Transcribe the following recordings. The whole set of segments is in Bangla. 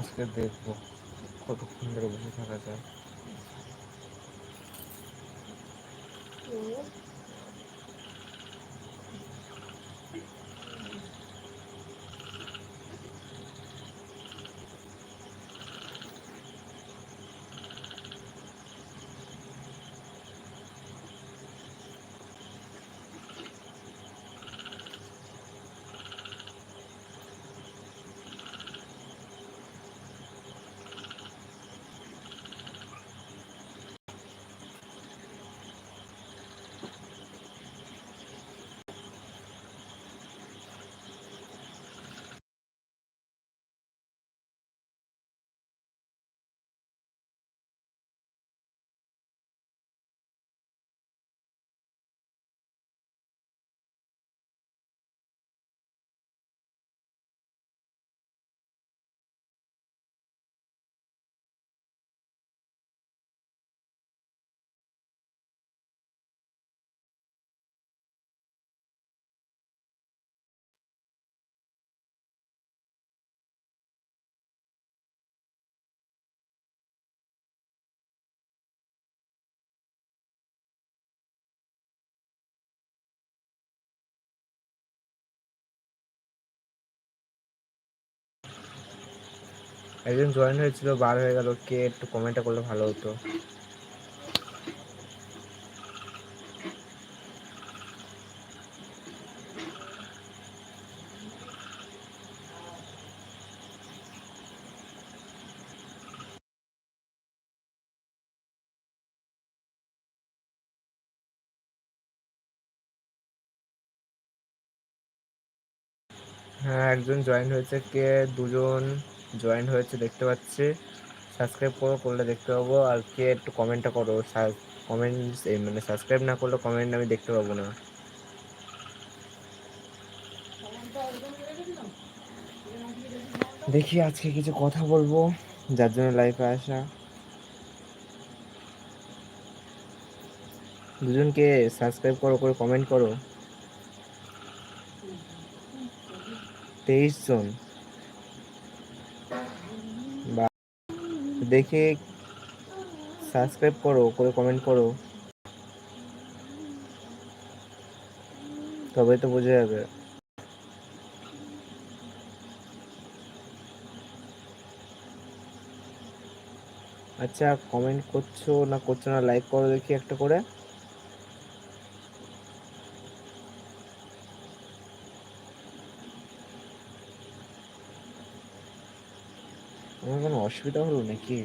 আজকে দেখবো কতক্ষণ ধরে বসে থাকা যায় একজন জয়েন হয়েছিল, বার হয়ে গেল, কে একটু কমেন্টটা করলে ভালো হতো। হ্যাঁ একজন জয়েন হয়েছে, কে? দুজন। জয়েন হয়েছে, দেখতে পাচ্ছি। সাবস্ক্রাইব করো, করলে দেখতে পাবো। আর কে একটু কমেন্টটা করো কমেন্ট মানে সাবস্ক্রাইব না করলে কমেন্ট আমি দেখতে পাবো না। দেখি আজকে কিছু কথা বলব, যার জন্য লাইফে আসা। দুজনকে সাবস্ক্রাইব করো, করে কমেন্ট করো। তেইশ জন। দেখে সাবস্ক্রাইব করো, করে কমেন্ট করো। তবে তো বোঝা যাবে। আচ্ছা কমেন্ট করছ না করছ না লাইক করো দেখি একটা করে। আমার কোনো অসুবিধা হলো নাকি?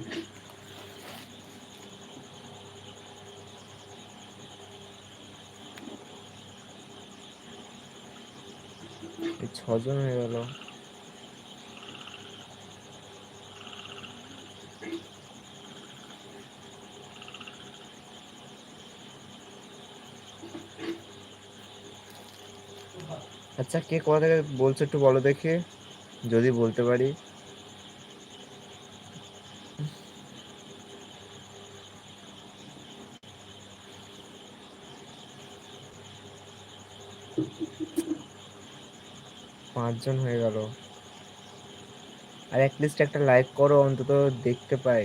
ছজন হয়ে গেল। আচ্ছা কে কোথা বলছো একটু বলো দেখি। যদি বলতে পারি। পাঁচজন হয়ে গেল। আর অ্যাটলিস্ট একটা লাইক করো অন্তত দেখতে পাই।